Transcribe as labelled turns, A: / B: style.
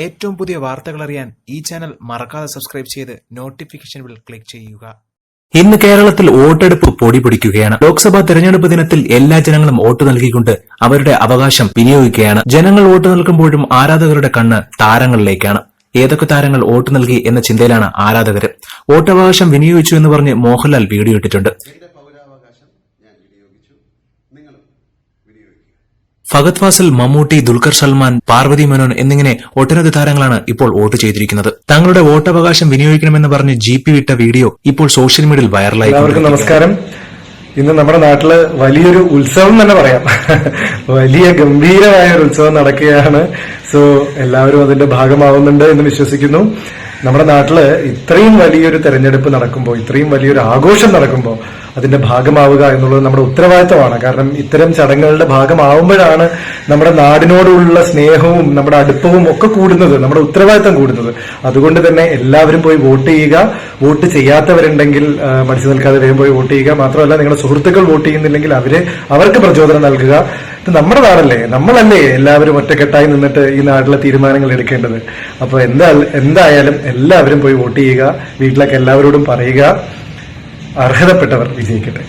A: ഏറ്റവും പുതിയ വാർത്തകൾ അറിയാൻ ഈ ചാനൽ മറക്കാതെ സബ്സ്ക്രൈബ് ചെയ്ത് നോട്ടിഫിക്കേഷൻ ബിൽ ക്ലിക്ക് ചെയ്യുക.
B: ഇന്ന് കേരളത്തിൽ വോട്ടെടുപ്പ് പൊടി പിടിക്കുകയാണ് ലോക്സഭാ തെരഞ്ഞെടുപ്പ് ദിനത്തിൽ എല്ലാ ജനങ്ങളും വോട്ട് നൽകിക്കൊണ്ട് അവരുടെ അവകാശം വിനിയോഗിക്കുകയാണ്. ജനങ്ങൾ വോട്ട് നൽകുമ്പോഴും ആരാധകരുടെ കണ്ണ് താരങ്ങളിലേക്കാണ്. ഏതൊക്കെ താരങ്ങൾ വോട്ട് നൽകി എന്ന ചിന്തയിലാണ് ആരാധകർ വോട്ടവകാശം വിനിയോഗിച്ചു എന്ന് പറഞ്ഞ് മോഹൻലാൽ വീഡിയോ ഇട്ടിട്ടുണ്ട്. ഫഗത് ഫാസിൽ മമ്മൂട്ടി ദുൽഖർ സൽമാൻ പാർവതി മേനോൻ എന്നിങ്ങനെ ഒട്ടനവധി താരങ്ങളാണ് ഇപ്പോൾ വോട്ട് ചെയ്തിരിക്കുന്നത്. തങ്ങളുടെ വോട്ടവകാശം വിനിയോഗിക്കണമെന്ന് പറഞ്ഞ് ജി പി വിട്ട വീഡിയോ ഇപ്പോൾ സോഷ്യൽ മീഡിയയിൽ വൈറലായി
C: നമസ്കാരം. ഇന്ന് നമ്മുടെ നാട്ടിൽ വലിയൊരു ഉത്സവം തന്നെ പറയാം. വലിയ ഗംഭീരമായ ഒരു ഉത്സവം നടക്കുകയാണ്. സോ എല്ലാവരും അതിന്റെ ഭാഗമാവുന്നുണ്ട് എന്ന് വിശ്വസിക്കുന്നു. നമ്മുടെ നാട്ടിൽ ഇത്രയും വലിയൊരു തെരഞ്ഞെടുപ്പ് നടക്കുമ്പോൾ ഇത്രയും വലിയൊരു ആഘോഷം നടക്കുമ്പോൾ അതിന്റെ ഭാഗമാവുക എന്നുള്ളത് നമ്മുടെ ഉത്തരവാദിത്തമാണ്. കാരണം ഇത്തരം ചടങ്ങുകളുടെ ഭാഗമാവുമ്പോഴാണ് നമ്മുടെ നാടിനോടുള്ള സ്നേഹവും നമ്മുടെ അടുപ്പവും ഒക്കെ കൂടുന്നത് നമ്മുടെ ഉത്തരവാദിത്തം കൂടുന്നത്. അതുകൊണ്ട് തന്നെ എല്ലാവരും പോയി വോട്ട് ചെയ്യുക വോട്ട് ചെയ്യാത്തവരുണ്ടെങ്കിൽ മടിച്ചു നിൽക്കാതെ വേഗം പോയി വോട്ട് ചെയ്യുക. മാത്രമല്ല നിങ്ങളുടെ സുഹൃത്തുക്കൾ വോട്ട് ചെയ്യുന്നില്ലെങ്കിൽ അവരെ അവർക്ക് പ്രചോദനം നൽകുക. ഇത് നമ്മുടെ നാടല്ലേ? നമ്മളല്ലേ എല്ലാവരും ഒറ്റക്കെട്ടായി നിന്നിട്ട് ഈ നാട്ടിലെ തീരുമാനങ്ങൾ എടുക്കേണ്ടത്? അപ്പൊ എന്താ എന്തായാലും എല്ലാവരും പോയി വോട്ട് ചെയ്യുക. വീട്ടിലൊക്കെ എല്ലാവരോടും പറയുക. അർഹതപ്പെട്ടവർ വിജയിക്കട്ടെ.